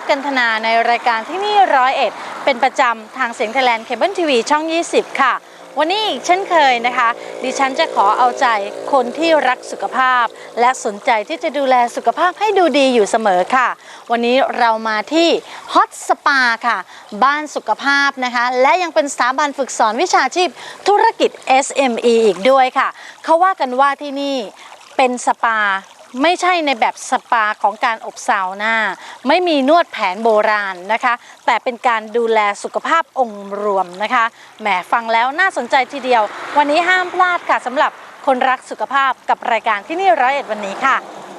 มาพบกับอีฟกันธนาในรายการที่นี่ร้อยเอ็ดเป็นประจำทางเสียงไทยแลนด์เคเบิลทีวีช่อง 20 ค่ะ วันนี้อีกเช่นเคยนะคะ ดิฉันจะขอเอาใจคนที่รักสุขภาพ และสนใจที่จะดูแลสุขภาพให้ดูดีอยู่เสมอค่ะ วันนี้เรามาที่ฮอตสปาค่ะ บ้านสุขภาพนะคะ และยังเป็นสถาบันฝึกสอนวิชาชีพธุรกิจ SME อีกด้วยค่ะ เขาว่ากันว่าที่นี่เป็นสปา ไม่ใช่ในแบบสปาของการอบซาวน่าไม่มีนวดแผนโบราณนะคะ แต่เป็นการดูแลสุขภาพองค์รวมนะคะแหมฟังแล้วน่าสนใจทีเดียว วันนี้ห้ามพลาดค่ะสำหรับคนรักสุขภาพกับรายการที่นี่ร้อยเอ็ดวันนี้ค่ะค่ะ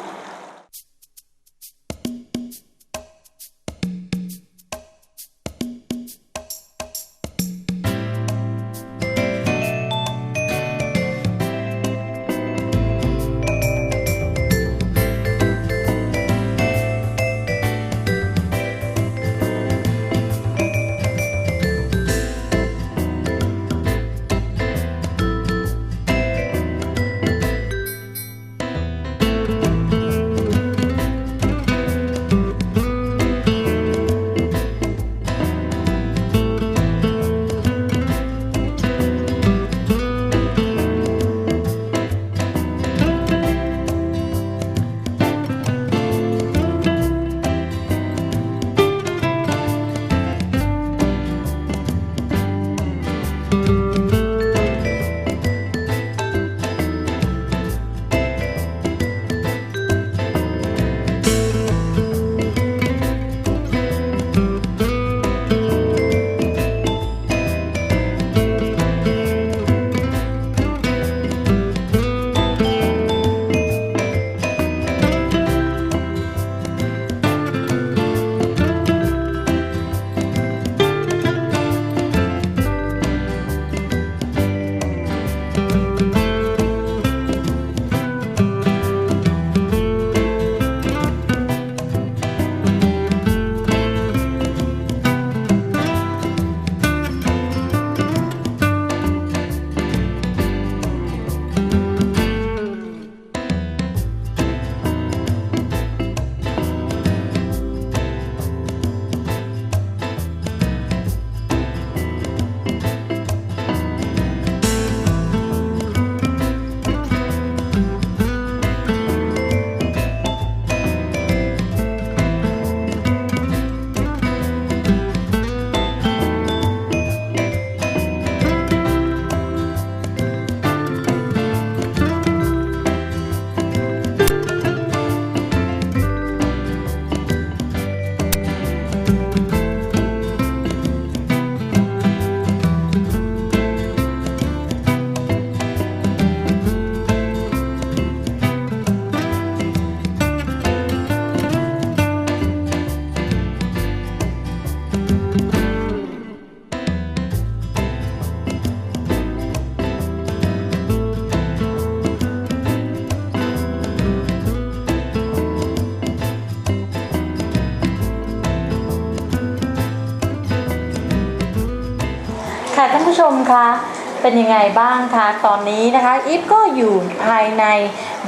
เป็นยังไงบ้างคะตอนนี้นะคะอีฟก็อยู่ภายใน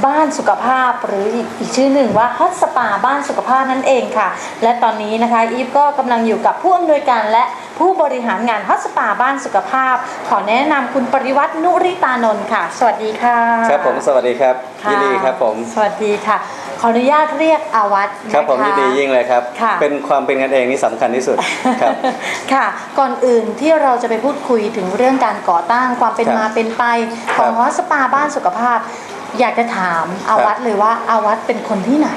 บ้านสุขภาพ หรืออีกอีกชื่อหนึ่งว่าฮอตสปาบ้านสุขภาพนั่นเองค่ะ และตอนนี้นะคะอีฟก็กำลังอยู่กับผู้อำนวยการและ ผู้บริหารงานฮอตสปาบ้านสุขภาพ ขอแนะนำคุณปริวัตินุริตานนท์ค่ะ สวัสดีค่ะ ครับผมสวัสดีครับค่ะยินดีครับผม สวัสดีค่ะ ขออนุญาตเรียกอาวัตนะะ ครับผมยินดียิ่งเลยครับ ค่ะ เป็นความเป็นกันเองนี่สำคัญที่สุดครับ ค่ะ ก่อนอื่นที่เราจะไปพูดคุยถึงเรื่องการก่อตั้งความเป็นครับมาเป็นไป ของครับ ฮอสปาบ้านสุขภาพ อยากจะถามอาวัตเลยว่าอาวัตเป็นคนที่ไหน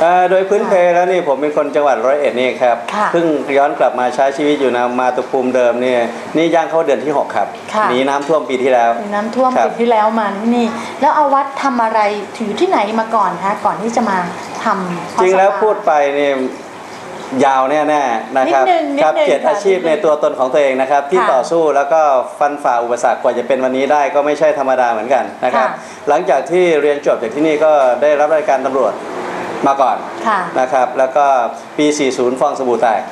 เอ่อโดยพื้นเพแล้วนี่ผมเป็นคนจังหวัดร้อยเอ็ดนี่ครับค่ะเพิ่งย้อนกลับมาใช้ชีวิตอยู่นะมาตุภูมิเดิมเนี่ยนี่ย่างเข้าเดือนที่ 6 ครับค่ะหนีน้ำท่วมปีที่แล้วน้ำท่วมครับปีที่แล้วมาที่นี่ แล้วอาวัตทำอะไรถือที่ไหนมาก่อนคะก่อนที่จะมาทำจริงแล้วพูดไปนี่ยาวแน่ๆนะครับนิดนึงนิดครับนึงเจ็ดค่ะอาชีพนิดนึงในตัวตนของตัวเองนะครับ ที่ค่ะต่อสู้แล้วก็ฟันฝ่าอุปสรรคกว่าจะเป็นวันนี้ได้ก็ไม่ใช่ธรรมดาเหมือนกันนะครับ ค่ะ หลังจากที่เรียนจบจากที่นี่ก็ได้รับราชการตำรวจมาก่อน ค่ะ นะครับแล้วก็ปี 40 ฟองสบู่แตก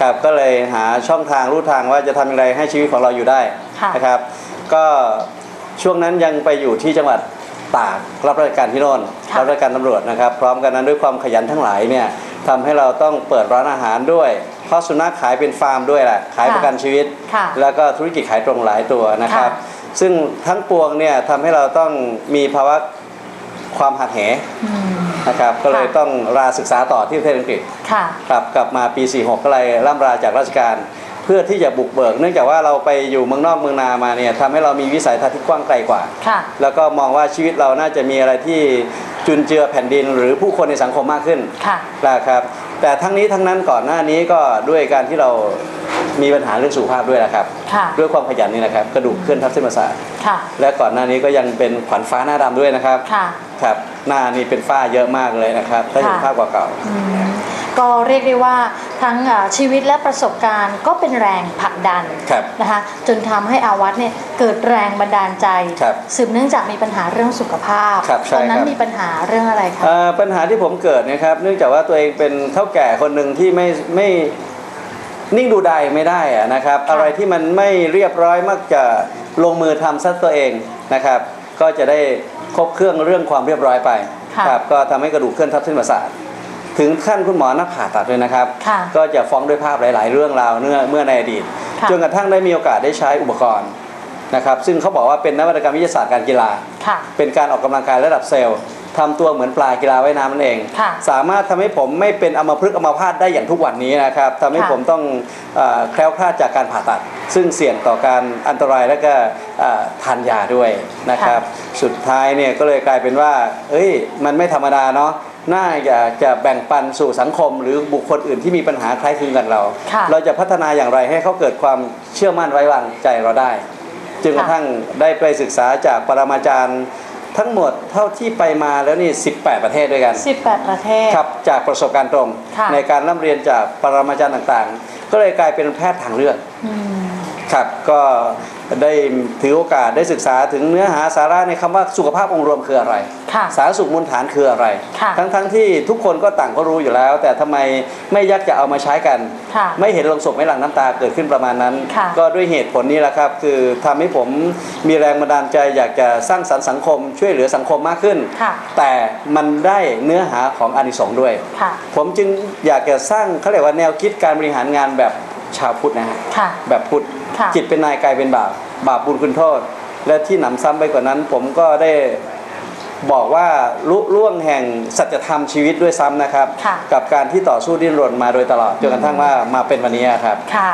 ครับก็เลยหาช่องทางรูทางว่าจะทำอย่างไรให้ชีวิตของเราอยู่ได้ค่ะนะครับ ก็ช่วงนั้นยังไปอยู่ที่จังหวัด ตากรับราชการที่โน่นค่ะรับราชการตำรวจนะครับ พร้อมกันนั้นด้วยความขยันทั้งหลายเนี่ยทำให้เราต้องเปิดร้านอาหารด้วยเพราะสุนัขขายเป็นฟาร์มด้วยแหละขายประกันชีวิตค่ะแล้วก็ธุรกิจขายตรงหลายตัวนะครับค่ะซึ่งทั้งปวงเนี่ยทำให้เราต้องมีภาวะความหักเหอืมนะครับก็เลยค่ะต้องลาศึกษาต่อที่ประเทศอังกฤษค่ะครับกลับมาปี 46 ก็เลยร่ำลาจากราชการ เพื่อที่จะบุกเบิก เนื่องจากว่าเราไปอยู่เมืองนอกเมืองนามาเนี่ยทำให้เรามีวิสัยทัศน์ที่กว้างไกลกว่า ค่ะ แล้วก็มองว่าชีวิตเราน่าจะมีอะไรที่จุนเจือแผ่นดิน หรือผู้คนในสังคมมากขึ้นค่ะ นะครับ แต่ทั้งนี้ทั้งนั้นก่อนหน้านี้ก็ด้วยการที่เรามีปัญหาเรื่องสุขภาพด้วยนะครับ ค่ะ ด้วยความขยันนี่นะครับกระดูกเคลื่อนทับเส้นประสาทค่ะ และก่อนหน้านี้ก็ยังเป็นขวัญฟ้าหน้าดำด้วยนะครับ ค่ะ ครับหน้านี่เป็นฝ้าเยอะมากเลยนะครับ ถ้าเห็นค่ะ ภาพเก่า อืม ก็เรียกได้ว่าทั้งเอ่อชีวิตและประสบการณ์ก็เป็นแรงผลักดันครับนะคะจนทำให้อาวัตเนี่ยเกิดแรงบันดาลใจครับสืบเนื่องจากมีปัญหาเรื่องสุขภาพครับใช่ตอนนั้นครับมีปัญหาเรื่องอะไรคะเอ่อปัญหาที่ผมเกิดนะครับ เนื่องจากว่าตัวเองเป็นเท่าแก่คนหนึ่งที่ไม่ไม่นิ่งดูดายไม่ได้อะนะครับค่ะอะไรที่มันไม่เรียบร้อยมักจะลงมือทำซะตัวเองนะครับ ก็จะได้ครบเครื่องเรื่องความเรียบร้อยไปค่ะครับก็ทำให้กระดูกเคลื่อนทับเส้นประสาท ถึงขั้นคุณหมอนักผ่าตัดเลยนะครับค่ะก็จะฟ้องด้วยภาพหลาย ๆ เรื่องราวเมื่อเมื่อในอดีตค่ะจนกระทั่งได้มีโอกาสได้ใช้อุปกรณ์นะครับ ซึ่งเขาบอกว่าเป็นนวัตกรรมวิทยาศาสตร์การกีฬาค่ะเป็นการออกกำลังกายระดับเซลล์ทำตัวเหมือนปลากีฬาว่ายน้ำนั่นเองค่ะสามารถทำให้ผมไม่เป็นอัมพฤกษ์อัมพาตได้อย่างทุกวันนี้นะครับทำให้ค่ะผมต้องเอ่อแคล้วคลาดจากการผ่าตัด ซึ่งเสี่ยงต่อการอันตรายและก็เอ่อทานยาด้วยนะครับ สุดท้ายเนี่ยก็เลยกลายเป็นว่าเอ้ยมันไม่ธรรมดาเนาะ น่าอยากจะแบ่งปันสู่สังคม หรือบุคคลอื่นที่มีปัญหาคล้ายคลึงกันเราค่ะเราจะพัฒนาอย่างไรให้เขาเกิดความเชื่อมั่นไว้วางใจเราได้ จึงกระทั่งได้ไปศึกษาจากปรมาจารย์ทั้งหมดเท่าที่ไปมาแล้วนี่ 18 ประเทศด้วยกัน 18 ประเทศ ครับ จากประสบการณ์ตรงค่ะในการร่ำเรียนจากปรมาจารย์ต่างๆ ก็เลยกลายเป็นแพทย์ทางเลือกอืม ครับก็ได้ถือโอกาสได้ศึกษาถึงเนื้อหาสาระในคำว่าสุขภาพองค์รวมคืออะไรค่ะสาธารณสุขมูลฐานคืออะไรค่ะทั้งๆที่ทุกคนก็ต่างก็รู้อยู่แล้ว แต่ทำไมไม่ยักจะเอามาใช้กันค่ะไม่เห็นลงศพไม่หลั่งน้ำตาเกิดขึ้นประมาณนั้นค่ะก็ด้วยเหตุผลนี้แหละครับ คือทำให้ผมมีแรงบันดาลใจอยากจะสร้างสรรค์สังคม ช่วยเหลือสังคมมากขึ้นค่ะแต่มันได้เนื้อหาของอานิสงส์ด้วยค่ะผมจึงอยากจะสร้างเขาเรียกว่าแนวคิดการบริหารงานแบบชาวพุทธนะฮะค่ะแบบพุทธค่ะ จิตเป็นนายกายเป็นบาปบาปบุญคุณโทษ และที่หนำซ้ำไปกว่านั้น ผมก็ได้บอกว่าลุล่วงแห่งสัจธรรมชีวิตด้วยซ้ำนะครับค่ะกับการที่ต่อสู้ดิ้นรนมาโดยตลอดจนกระทั่งว่ามาเป็นวันนี้ครับค่ะ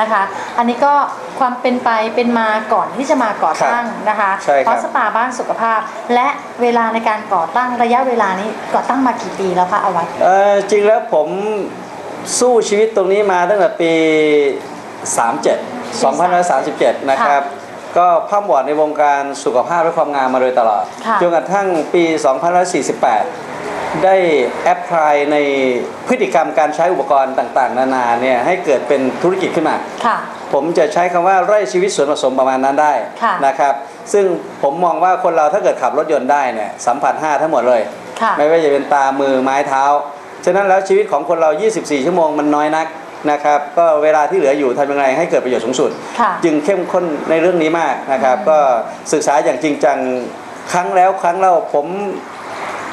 นะคะ อันนี้ก็ความเป็นไปเป็นมาก่อนที่จะมาก่อตั้งนะคะใช่ครับเพราะสปาบ้านสุขภาพ และเวลาในการก่อตั้งระยะเวลานี้ก่อตั้งมากี่ปีแล้วคะอาวัตเออจริงแล้วผมสู้ชีวิตตรงนี้มาตั้งแต่ปี 37 2537 นะครับ ก็พั่มวอดในวงการสุขภาพและความงามมาโดยตลอดค่ะจนกระทั่งปี 2548 ได้แอพพลายในพฤติกรรมการใช้อุปกรณ์ต่างๆ นานาเนี่ยให้เกิดเป็นธุรกิจขึ้นมาค่ะผมจะใช้คำว่าไร่ชีวิตส่วนผสมประมาณนั้นได้ค่ะนะครับ ซึ่งผมมองว่าคนเราถ้าเกิดขับรถยนต์ได้เนี่ยสัมผัส5ทั้งหมดเลยค่ะไม่ว่าจะเป็นตามือไม้เท้า ฉะนั้นแล้วชีวิตของคนเรา 24 ชั่วโมงมันน้อยนัก นะครับ ก็เวลาที่เหลืออยู่ทำยังไงให้เกิดประโยชน์สูงสุด ค่ะจึงเข้มข้นในเรื่องนี้มากนะครับ ก็ศึกษาอย่างจริงจังครั้งแล้วครั้งเล่าผม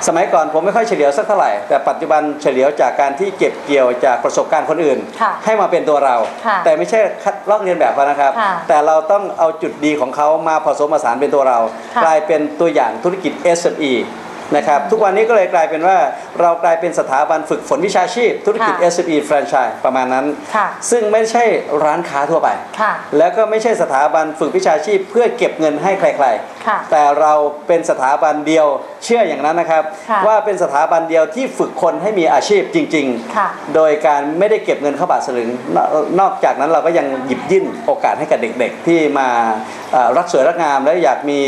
สมัยก่อนผมไม่ค่อยเฉลียวสักเท่าไหร่ แต่ปัจจุบันเฉลียวจากการที่เก็บเกี่ยวจากประสบการณ์คนอื่น ค่ะให้มาเป็นตัวเรา ค่ะแต่ไม่ใช่คัดลอกเลียนแบบเขานะครับ ค่ะแต่เราต้องเอาจุดดีของเขามาผสมผสานเป็นตัวเรา ค่ะ กลายเป็นตัวอย่างธุรกิจ SME นะครับทุกวันนี้ก็เลยกลายเป็นว่าเรากลายเป็นสถาบันฝึกฝนวิชาชีพ ธุรกิจค่ะ SME แฟรนไชส์ประมาณนั้นค่ะซึ่งไม่ใช่ร้านค้าทั่วไปค่ะแล้วก็ไม่ใช่สถาบันฝึกวิชาชีพ เพื่อเก็บเงินให้ใครค่ะๆแต่เราเป็นสถาบันเดียวเชื่ออย่างนั้นนะครับค่ะว่าเป็นสถาบันเดียวที่ฝึกคนให้มีอาชีพจริงค่ะๆโดยการไม่ได้เก็บเงินเข้าบาทสลึงนอกนอกจากนั้นเราก็ยังหยิบยื่นโอกาสให้กับเด็กๆ ที่มาเอ่อรักสวยรักงาม และอยากมี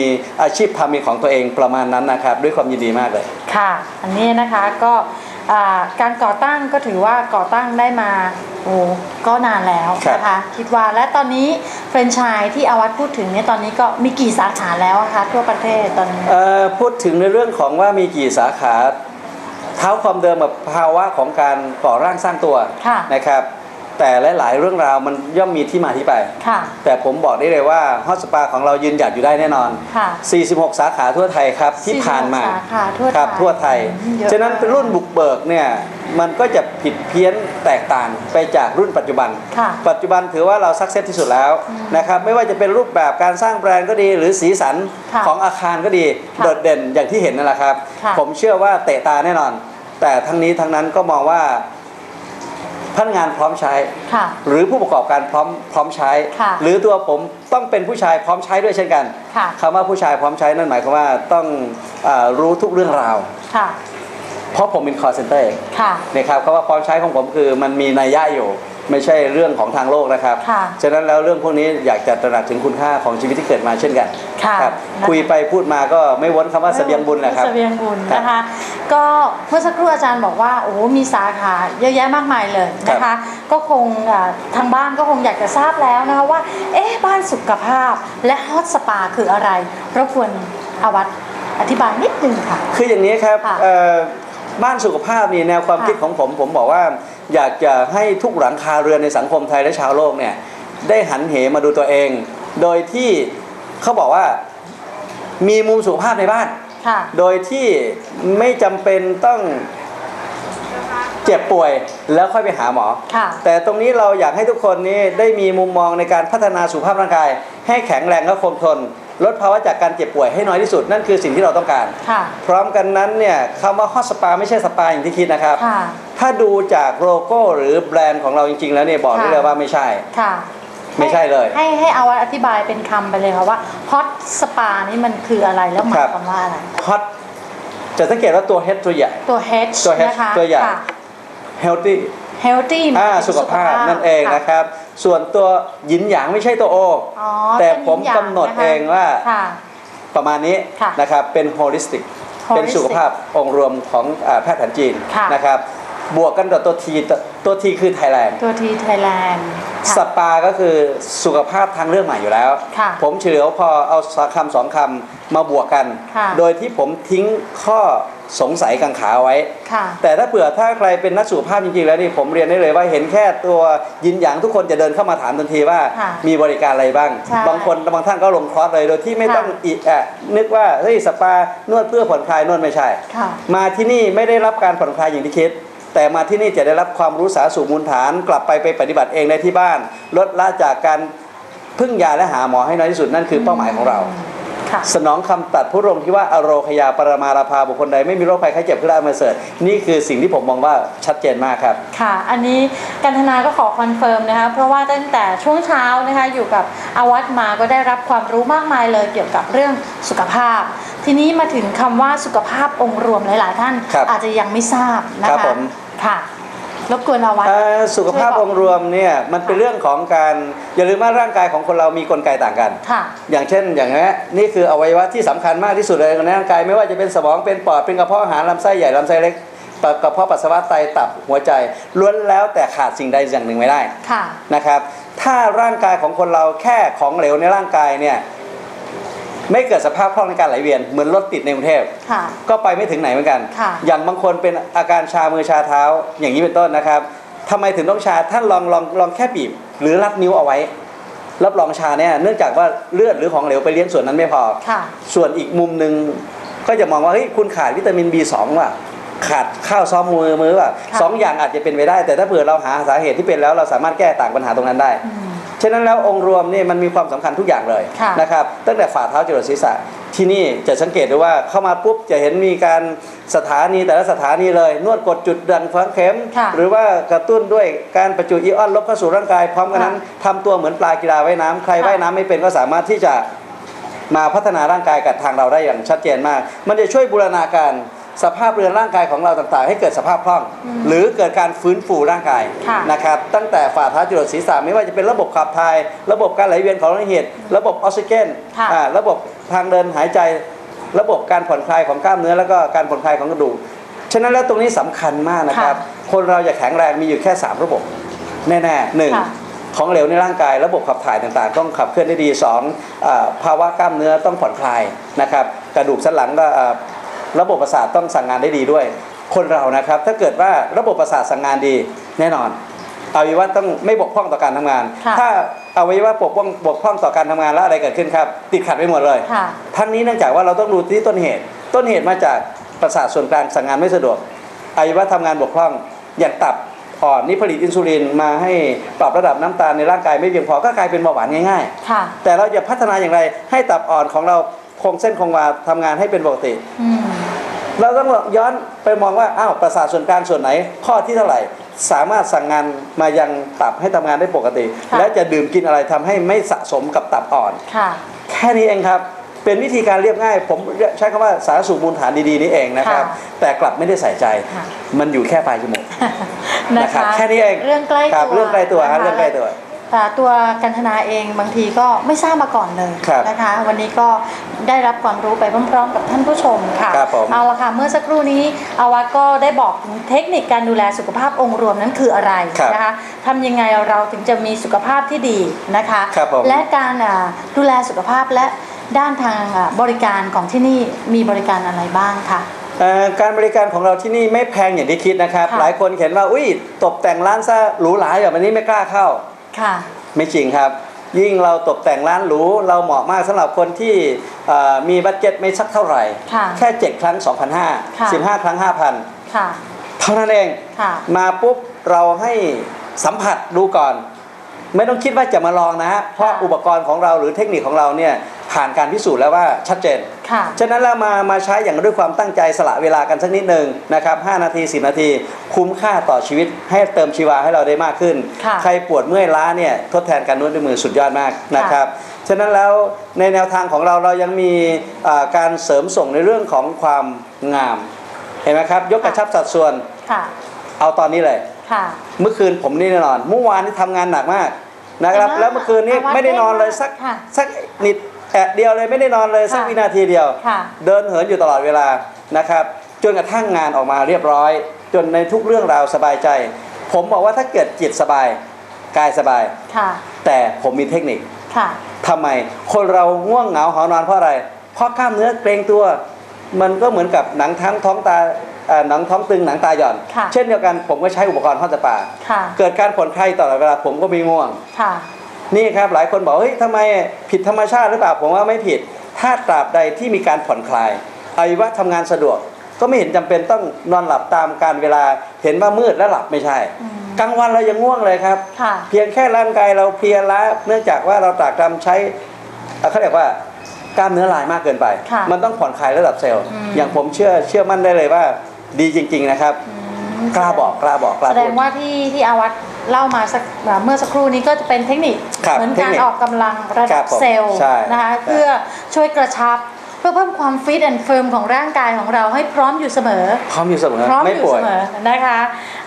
อาชีพทำเป็นของตัวเองประมาณนั้นนะครับ ด้วยความยินดีมากเลย ค่ะ อันนี้นะคะก็อ่าการก่อตั้งก็ถือว่าก่อตั้งได้มาโอ้ก็นานแล้วครับนะคะคิดว่าและตอนนี้แฟรนไชส์ที่อาวัตพูดถึงเนี่ยตอนนี้ก็มีกี่สาขาแล้วอะคะทั่วประเทศตอนนี้เอ่อพูดถึงในเรื่องของว่ามีกี่สาขาเท้าความเดิมกับภาวะของการก่อร่างสร้างตัวค่ะนะครับ แต่หลาย ๆ เรื่องราวมันย่อมมีที่มาที่ไป ค่ะ แต่ผมบอกได้เลยว่าฮอตสปาของเรายืนหยัดอยู่ได้แน่นอน ค่ะ 46 สาขาทั่วไทยครับที่ผ่านมาสาขาทั่วไทยครับทั่วไทย อืมเยอะ ฉะนั้นเป็นรุ่นบุกเบิกเนี่ยมันก็จะผิดเพี้ยนแตกต่างไปจากรุ่นปัจจุบัน ค่ะ ปัจจุบันถือว่าเราสักเซสที่สุดแล้วนะครับไม่ว่าจะเป็นรูปแบบการสร้างแบรนด์ก็ดี หรือสีสันค่ะของอาคารก็ดีค่ะโดดเด่นอย่างที่เห็นนั่นแหละครับ ค่ะผมเชื่อว่าเตะตาแน่นอน แต่ทั้งนี้ทั้งนั้นก็มองว่า พนักงานพร้อมใช้ ค่ะ หรือผู้ประกอบการพร้อมพร้อมใช้ ค่ะหรือตัวผมต้องเป็นผู้ชายพร้อมใช้ด้วยเช่นกันค่ะ คำว่าผู้ชายพร้อมใช้นั่นหมายความว่าต้องอารู้ทุกเรื่องราว ค่ะ เพราะผมเป็น call center เองค่ะ นะครับคำว่าพร้อมใช้ของผมคือมันมีนัยยะอยู่ ไม่ใช่เรื่องของทางโลกนะครับ ค่ะฉะนั้นแล้วเรื่องพวกนี้อยากจะตระหนักถึงคุณค่าของชีวิตที่เกิดมาเช่นกันค่ะครับนะคะคุยไปพูดมาก็ไม่วนคำว่าเสบียงบุญนะครับ เสบียงบุญครับนะคะ ก็เมื่อสักครู่อาจารย์บอกว่าโอ้โหมีสาขาเยอะแยะมากมายเลยนะครัคะ บก็คงอ่าทางบ้านก็คงอยากจะทราบแล้วนะคะว่า เอ๊ะบ้านสุขภาพและฮอตสปาคืออะไรรบกวนอาวัตอธิบายนิดนึงค่ะ คืออย่างนี้ครับค่ะเอ่อบ้านสุขภาพนี่แนวความค่ะคิดของผมผมบอกว่า อยากจะให้ทุกหลังคาเรือนในสังคมไทยและชาวโลกเนี่ยได้หันเหมาดูตัวเอง โดยที่เขาบอกว่ามีมุมสุขภาพในบ้านค่ะโดยที่ไม่จำเป็นต้องเจ็บป่วยแล้วค่อยไปหาหมอค่ะแต่ตรงนี้เราอยากให้ทุกคนนี้ได้มีมุมมองในการพัฒนาสุขภาพร่างกาย ให้แข็งแรงและคงทน ลดภาวะจากการเจ็บป่วยให้น้อยที่สุด นั่นคือสิ่งที่เราต้องการค่ะพร้อมกันนั้นเนี่ยคำว่าฮอตสปาไม่ใช่สปาอย่างที่คิดนะครับค่ะถ้าดูจากโลโก้หรือแบรนด์ของเราจริง ๆ แล้วเนี่ยบอกได้ค่ะเลยว่าไม่ใช่ค่ะไม่ใช่เลย ให้ให้อาวัตอธิบายเป็นคำไปเลยค่ะว่าฮอตสปานี่มันคืออะไรแล้วหมาครัยบความว่าอะไรฮอตจะสังเกตว่าตัว H ตัวใหญ่ตัว H ตัว H นะคะตัวใหญ่ค่ะ healthy healthy อ่าหมยถึงสุขภาพนั่นเองค่ะนะครับ ส่วนตัวหยินหยางไม่ใช่ตัวโอ อ๋อแต่เป็นผมอย่างกำหนดนะคะเองว่า ค่ะ ประมาณนี้ค่ะนะครับเป็น holistic เป็นสุขภาพองค์รวมของอ่าแพทย์แผนจีนค่ะนะครับ บวกกันกับตัวทีตัวทีคือไทยแลนด์ตัวทีไทยแลนด์สปาก็คือสุขภาพทางเลือกใหม่อยู่แล้วค่ะผมเฉลียวพอเอาคำสองคำมาบวกกันค่ะโดยที่ผมทิ้งข้อสงสัยกังขาไว้ค่ะแต่ถ้าเผื่อถ้าใครเป็นนักสุขภาพจริงๆแล้วนี่ผมเรียนได้เลยว่าเห็นแค่ตัวยินหยางทุกคนจะเดินเข้ามาถามทันทีว่าค่ะมีบริการอะไรบ้างใช่บางคนบางท่านก็ลงคอร์สเลยโดยที่ไม่ค่ะต้องอีแอะนึกว่าเฮ้ยสปานวดเพื่อผ่อนคลายนวดไม่ใช่ค่ะมาที่นี่ไม่ได้รับการผ่อนคลายอย่างที่คิด แต่มาที่นี่จะได้รับความรู้สาสูมูลฐานกลับไปไปปฏิบัติเองในที่บ้าน ลดละจากการพึ่งยาและหาหมอให้น้อยที่สุดนั่นคือเป้าหมายของเรา สนองคำตัดผู้รงที่ว่าอโรคยาปรมาราภาบุคคลใดไม่มีโรคภัยไข้เจ็บขึ้นได้มาเสริฐนี่คือสิ่งที่ผมมองว่าชัดเจนมากครับ ค่ะ อันนี้กันธนาก็ขอคอนเฟิร์มนะคะเพราะว่าตั้งแต่ช่วงเช้านะคะอยู่กับอาวัตมาก็ได้รับความรู้มากมายเลยเกี่ยวกับเรื่องสุขภาพ ทีนี้มาถึงคำว่าสุขภาพองค์รวมหลาย ๆ ท่านครับอาจจะยังไม่ทราบนะครัคะบผมค่ะ รบกวนอาวัตเอ่อสุขภาพองค์รวมเนี่ยมันเป็นเรื่องของการอย่าลืมว่าร่างกายของคนเรามีกลไกต่างกันค่ะอย่างเช่นอย่างนี้นี่คืออวัยวะที่สำคัญมากที่สุดเลยในร่างกายไม่ว่าจะเป็นสมองเป็นปอดเป็นกระเพาะอาหารลำไส้ใหญ่ลำไส้เล็กปะกระเพาะปัสสาวะไตตับหัวใจล้วนแล้วแต่ขาดสิ่งใดสิ่งหนึ่งไม่ได้ค่ะนะครับ ถ้าร่างกายของคนเราแค่ของเหลวในร่างกายเนี่ย ไม่เกิดสภาพคล่องในการไหลเวียนเหมือนรถติดในกรุงเทพค่ะก็ไปไม่ถึงไหนเหมือนกันค่ะอย่างบางคนเป็นอาการชามือชาเท้า อย่างนี้เป็นต้นนะครับทำไมถึงต้องชาท่านลองลองลองแค่บีบ หรือรัดนิ้วเอาไว้ รับรองชาเนี่ยเนื่องจากว่าเลือดหรือของเหลวไปเลี้ยงส่วนนั้นไม่พอค่ะส่วนอีกมุมหนึ่งก็จะมองว่าเฮ้ยคุณขาดวิตามิน B2 ว่ะขาดข้าวซ้อมมือมือว่ะค่ะสองอย่างอาจจะเป็นไปได้ แต่ถ้าเผื่อเราหาสาเหตุที่เป็นแล้วเราสามารถแก้ต่างปัญหาตรงนั้นได้อืม ฉะนั้นแล้วองค์รวมนี่มันมีความสำคัญทุกอย่างเลยค่ะนะครับตั้งแต่ฝ่าเท้าจรดศีรษะที่นี่จะสังเกตได้ว่าเข้ามาปุ๊บจะเห็นมีการสถานีแต่ละสถานีเลย นวดกดจุดดันฝังเข็มค่ะหรือว่ากระตุ้นด้วยการประจุอิออนลบเข้าสู่ร่างกาย พร้อมกันนั้นทำตัวเหมือนปลากีฬาว่ายน้ำใครค่ะว่ายน้ำไม่เป็นก็สามารถที่จะมาพัฒนาร่างกายกับทางเราได้อย่างชัดเจนมาก มันจะช่วยบูรณาการ สภาพเรือนร่างกายของเราต่างๆ ให้เกิดสภาพคล่อง หรือเกิดการฟื้นฟูร่างกายค่ะนะครับตั้งแต่ฝ่าเท้าจรดศีรษะไม่ว่าจะเป็นระบบขับถ่าย ระบบการไหลเวียนของโลหิตระบบออกซิเจนค่ะอ่าระบบทางเดินหายใจ ระบบการผ่อนคลายของกล้ามเนื้อแล้วก็การผ่อนคลายของกระดูกฉะนั้นแล้วตรงนี้สำคัญมากนะครับค่ะคนเราจะแข็งแรงมีอยู่แค่ 3 ระบบ แน่ๆหนึ่งค่ะของเหลวในร่างกายระบบขับถ่ายต่างๆ ต้องขับเคลื่อนได้ดีสองเออภาวะกล้ามเนื้อต้องผ่อนคลายนะครับกระดูกสันหลังก็เอ่อ ระบบประสาทต้องสั่งงานได้ดีด้วย คนเรานะครับ ถ้าเกิดว่าระบบประสาทสั่งงานดีแน่นอนอวัยวะต้องไม่บกพร่องต่อการทำงานค่ะถ้าอวัยวะบกพร่องบกพร่องต่อการทำงานแล้วอะไรเกิดขึ้นครับ ติดขัดไปหมดเลยค่ะทั้งนี้เนื่องจากว่าเราต้องดูที่ต้นเหตุ ต้นเหตุมาจากประสาทส่วนกลางสั่งงานไม่สะดวกอวัยวะทำงานบกพร่องอย่างตับอ่อนนี่ผลิตอินซูลินมาให้ปรับระดับน้ำตาลในร่างกายไม่เพียงพอก็กลายเป็นเบาหวานง่ายค่ะๆแต่เราจะพัฒนาอย่างไรให้ตับอ่อนของเราคงเส้นคงวาทำงานให้เป็นปกติอืม เราต้องย้อนไปมองว่าอ้าวประสาทส่วนกลางส่วนไหน ข้อที่เท่าไหร่ สามารถสั่งงานมายังตับให้ทำงานได้ปกติค่ะและจะดื่มกินอะไรทำให้ไม่สะสมกับตับอ่อนค่ะแค่นี้เองครับเป็นวิธีการเรียบง่าย ผมใช้คำว่าสารสูบมูลฐานดีๆนี่เองนะครับค่ะแต่กลับไม่ได้ใส่ใจค่ะมันอยู่แค่ปลายจมูกนะนะครัคะบแค่นี้เองเรื่องใกล้คตัรัวบเรื่องใกล้ตัวฮะนะคะเรื่องใกล้ตัว แต่ตัวกันธนาเองบางทีก็ไม่ทราบมาก่อนเลยครับนะคะ วันนี้ก็ได้รับความรู้ไปพร้อมๆ กับท่านผู้ชมค่ะครับผมเอาละค่ะเมื่อสักครู่นี้อาวัตก็ได้บอกถึงเทคนิคการดูแลสุขภาพองค์รวมนั้นคืออะไรครับนะคะทำยังไงเราถึงจะมีสุขภาพที่ดีนะคะครับผมและการอ่าดูแลสุขภาพและด้านทางอ่าบริการของที่นี่มีบริการอะไรบ้างคะเอ่อการบริการของเราที่นี่ไม่แพงอย่างที่คิดนะครับค่ะหลายคนเห็นว่าอุ้ยตกแต่งร้านซะหรูหราแบบนี้ไม่กล้าเข้า ค่ะ ไม่จริงครับ ยิ่งเราตกแต่งร้านหรูเราเหมาะมากสำหรับคนที่เอ่อมีบัตเจ็ตไม่สักเท่าไหร่ค่ะแค่ 7 ครั้ง 2,500ค่ะ15 ครั้ง 5,000ค่ะเท่านั้นเองค่ะมาปุ๊บเราให้สัมผัสดูก่อน ไม่ต้องคิดว่าจะมาลองนะฮะเพราะค่ะอุปกรณ์ของเราหรือเทคนิคของเราเนี่ย ผ่านการพิสูจน์แล้วว่าชัดเจน ค่ะ ฉะนั้นเรามามาใช้อย่างด้วยความตั้งใจสละเวลากันสักนิดหนึ่งนะครับ5นาที 10 นาที คุ้มค่าต่อชีวิตให้เติมชีวาให้เราได้มากขึ้น ค่ะใครปวดเมื่อยล้าเนี่ยทดแทนการนวดด้วยมือสุดยอดมากนะครับ ฉะนั้นแล้วในแนวทางของเราเรายังมีอ่าการเสริมส่งในเรื่องของความงาม เห็นไหมครับ ยกกระชับสัดส่วนค่ะ เอาตอนนี้เลย ค่ะ เมื่อคืนผมนี่แน่นอน เมื่อวานนี่ทำงานหนักมากนะครับเห็นไหมแล้วเมื่อคืนนี้อาวัดไม่ได้นอนเลยได้มากสักค่ะ สักนิด แอะเดียวเลยไม่ได้นอนเลยสักค่ะวินาทีเดียวค่ะเดินเหินอยู่ตลอดเวลานะครับจนกระทั่งงานออกมาเรียบร้อย จนในทุกเรื่องราวสบายใจ ผมบอกว่าถ้าเกิดจิตสบายกายสบายค่ะแต่ผมมีเทคนิคค่ะทำไมคนเราง่วงเหงาหอนอนเพราะอะไร เพราะกล้ามเนื้อเกรงตัว มันก็เหมือนกับหนังทั้งท้องตาเอ่อหนังท้องตึงหนังตาหย่อนค่ะเช่นเดียวกันผมก็ใช้อุปกรณ์ห้องสปาค่ะเกิดการผ่อนคลายตลอดเวลาผมก็ไม่ง่วงค่ะ นี่ครับหลายคนบอกเฮ้ยทำไมผิดธรรมชาติหรือเปล่าผมว่าไม่ผิด ถ้าตราบใดที่มีการผ่อนคลายอวัยวะทำงานสะดวก ก็ไม่เห็นจำเป็นต้องนอนหลับตามการเวลาเห็นว่ามืดแล้วหลับไม่ใช่อืมกลางวันเรายังง่วงเลยครับค่ะเพียงแค่ร่างกายเราเพลียล้าเนื่องจากว่าเราตรากตรำใช้เอ่อเขาเรียกว่ากล้ามเนื้อลายมากเกินไปค่ะมันต้องผ่อนคลายระดับเซลล์อืมอย่างผมเชื่อเชื่อมั่นได้เลยว่า ดีจริง ๆ นะครับอืมกล้าบอกกล้าบอกกล้าแสดพูงดว่าที่ที่อาวัต เล่ามาสักเมื่อสักครู่นี้ก็จะเป็นเทคนิคครับเหมือนเทคการนิคออกกำลังระครัดับบผมเซลล์ใช่นะคะใช่เพื่อช่วยกระชับเพื่อเพิ่มความฟิตแอนด์เฟิร์มของร่างกายของเราให้พร้อมอยู่เสมอ พร้อมอยู่เสมอ พร้อมไม่อยู่ป่วเสยมอนะคะ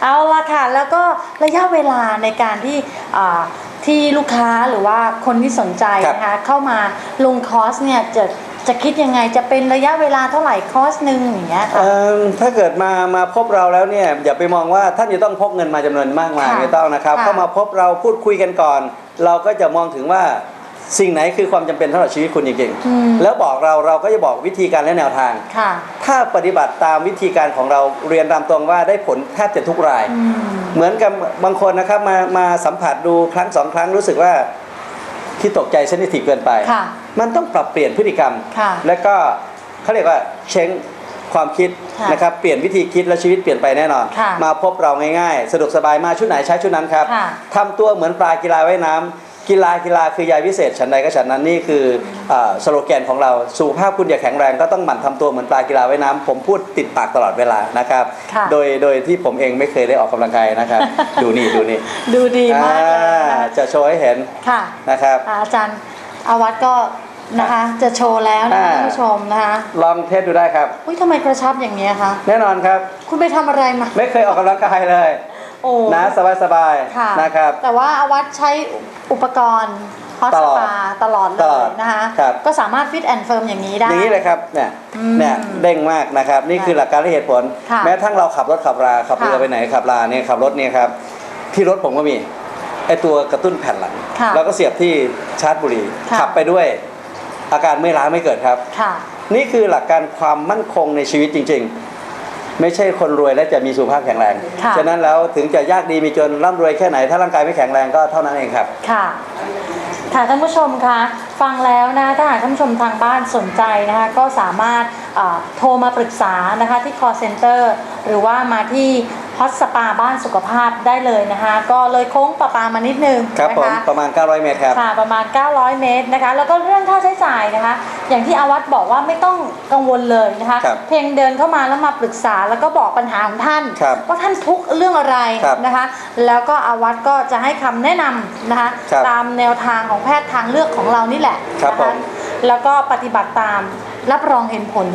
เอาละค่ะ แล้วก็ระยะเวลาในการที่อ่าที่ลูกค้าหรือว่าคนที่สนใจครับนะคะเข้ามาลงคอร์สเนี่ยจะ จะคิดยังไงจะเป็นระยะเวลาเท่าไหร่คอร์สหนึ่งอย่างเงี้ยค่ะเอิ่มถ้าเกิดมามาพบเราแล้วเนี่ยอย่าไปมองว่าท่านจะต้องพกเงินมาจำนวนมากมายค่ะไม่ต้องนะครับค่ะเข้ามาพบเราพูดคุยกันก่อน เราก็จะมองถึงว่าสิ่งไหนคือความจำเป็นสำหรับชีวิตคุณจริงอืมๆแล้วบอกเราเราก็จะบอกวิธีการและแนวทางค่ะถ้าปฏิบัติตามวิธีการของเราเรียนตามตรงว่าได้ผลแทบจะทุกรายอืมเหมือนกับบางคนนะครับมามาสัมผัสดูครั้งสองครั้งรู้สึกว่าที่ตกใจเซนซิทีฟเกินไปค่ะ มันต้องปรับเปลี่ยนพฤติกรรมค่ะแล้วก็เขาเรียกว่าเช้งความคิดค่ะนะครับเปลี่ยนวิธีคิดและชีวิตเปลี่ยนไปแน่นอนค่ะมาพบเราง่ายๆ สะดวกสบายมาชุดไหนใช้ชุดนั้นครับค่ะทำตัวเหมือนปลากีฬาว่ายน้ำกีฬากีฬาคือยาวิเศษฉันใดก็ฉันนั้นนี่คืออาสโลแกนของเราสุขภาพคุณอยากแข็งแรงก็ต้องหมั่นทำตัวเหมือนปลากีฬาว่ายน้ำผมพูดติดปากตลอดเวลานะครับค่ะโดยโดยที่ผมเองไม่เคยได้ออกกำลังกายนะครับ ดูนี่ดูนี่ดูดีมากเลยอ่านะคะจะโชว์ให้เห็นค่ะนะครับอ่าอาจารย์ อาวัตก็นะคะ จะโชว์แล้วนะคะอ่าท่านผู้ชมนะคะลองเทสดูได้ครับอุ้ยทำไมกระชับอย่างเงี้ยคะแน่นอนครับ คุณไปทำอะไรมาไม่เคยออกกำลังกายเลยโอ้นะสบายๆค่ะนะครับ แต่ว่าอาวัตใช้อุปกรณ์ฮอตตสลอดปาตลอดเลตลอยดนะคะครับก็สามารถฟิตแอนด์เฟิร์มอย่างนี้ได้อย่างนี้เลยครับเนี่ยอืมเนี่ยเด้งมากนะครับ นี่คือหลักการและเหตุผลค่ะแม้ทั้งเราขับรถขับราขับเรือค่ะไปไหนขับราเนี่ยขับรถเนี่ยครับ ที่รถผมก็มี ไอตัวกระตุ้นแผ่นหลัง ค่ะแล้วก็เสียบที่ชาร์จบุหรี่ค่ะ ขับไปด้วย อาการไม่ล้าไม่เกิดครับ ค่ะ นี่คือหลักการความมั่นคงในชีวิตจริง ๆ ไม่ใช่คนรวยและจะมีสุขภาพแข็งแรง ค่ะ ฉะนั้นแล้วถึงจะยากดีมีจนร่ำรวยแค่ไหน ถ้าร่างกายไม่แข็งแรงก็เท่านั้นเองครับ ค่ะค่ะท่านผู้ชมคะฟังแล้วนะถ้าหากท่านผู้ชมทางบ้านสนใจนะคะก็สามารถเอ่อโทรมาปรึกษานะคะที่ call center หรือว่ามาที่ฮ อตสปาบ้านสุขภาพได้เลยนะคะ ก็เลยโค้งประปามานิดนึงครับนะผมคะประมาณ 900 เมตรครับค่ะประมาณ 900 เมตรนะคะ แล้วก็เรื่องค่าใช้จ่ายนะคะ อย่างที่อาวัตบอกว่าไม่ต้องกังวลเลยนะคะครับเพียงเดินเข้ามาแล้วมาปรึกษาแล้วก็บอกปัญหาของท่านครับว่าท่านทุกข์เรื่องอะไรครับนะคะ แล้วก็อาวัตก็จะให้คำแนะนำนะคะครับตามแนวทางของแพทย์ทางเลือกของเรานี่แหละครับนะผคะมแล้วก็ปฏิบัติตาม รับรองเห็นผล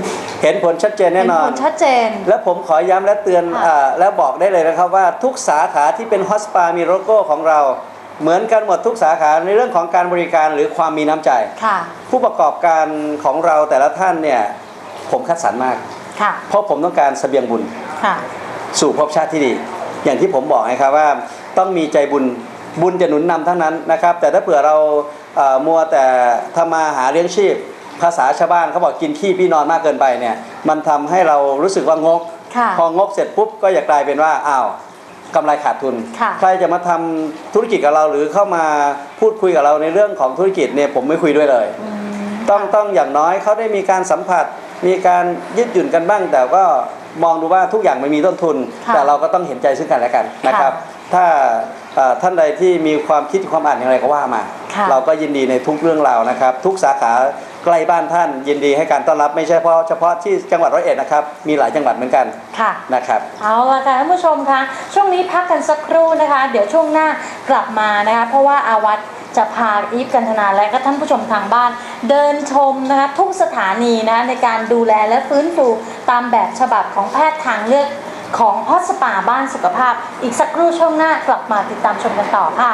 เห็นผลชัดเจนแน่เห็นนอผนลชัดเจน และผมขอย้ำและเตือนค่ะอ่าแล้วบอกได้เลยนะครับว่าทุกสาขาที่เป็นฮอสปามีโลโก้ของเราเหมือนกันหมดทุกสาขาในเรื่องของการบริการหรือความมีน้ำใจค่ะผู้ประกอบการของเราแต่ละท่านเนี่ยผมคัดสรรมากค่ะเพราะผมต้องการเสบียงบุญค่ะสู่ภพชาติที่ดี อย่างที่ผมบอกนะครับว่าต้องมีใจบุญบุญจะหนุนนำเท่านั้นนะครับ แต่ถ้าเผื่อเราเอ่อมัวแต่ทำมาหาเลี้ยงชีพ ภาษาชาวบ้านเขาบอกกินขี้พี่นอนมากเกินไปเนี่ย มันทำให้เรารู้สึกว่างกค่ะพองกเสร็จปุ๊บก็จะกลายเป็นว่าอ้าวกำไรขาดทุนค่ะใครจะมาทำธุรกิจกับเราหรือเข้ามาพูดคุยกับเราในเรื่องของธุรกิจเนี่ยผมไม่คุยด้วยเลยอืมต้องต้องอย่างน้อยเขาได้มีการสัมผัส มีการยืดหยุ่นกันบ้าง แต่ก็มองดูว่าทุกอย่างมันมีต้นทุนค่ะแต่เราก็ต้องเห็นใจซึ่งกันและกันนะครับ ถ้าเอ่อท่านใดที่มีความคิดความอ่านอย่างไรก็ว่ามาค่ะเราก็ยินดีในทุกเรื่องราวนะครับ ทุกสาขา ใกล้บ้านท่านยินดีให้การต้อนรับไม่ใช่เพราะเฉพาะที่จังหวัดร้อยเอ็ดนะครับ มีหลายจังหวัดเหมือนกันค่ะนะครับ เอาละค่ะท่านผู้ชมคะช่วงนี้พักกันสักครู่นะคะ เดี๋ยวช่วงหน้ากลับมานะคะ เพราะว่าอาวัตจะพาอีฟกันธนาและก็ท่านผู้ชมทางบ้าน เดินชมนะคะทุกสถานีนะคะในการดูแลและฟื้นฟูตามแบบฉบับของแพทย์ทางเลือกของฮอตสปาบ้านสุขภาพ อีกสักครู่ช่วงหน้ากลับมาติดตามชมกันต่อค่ะ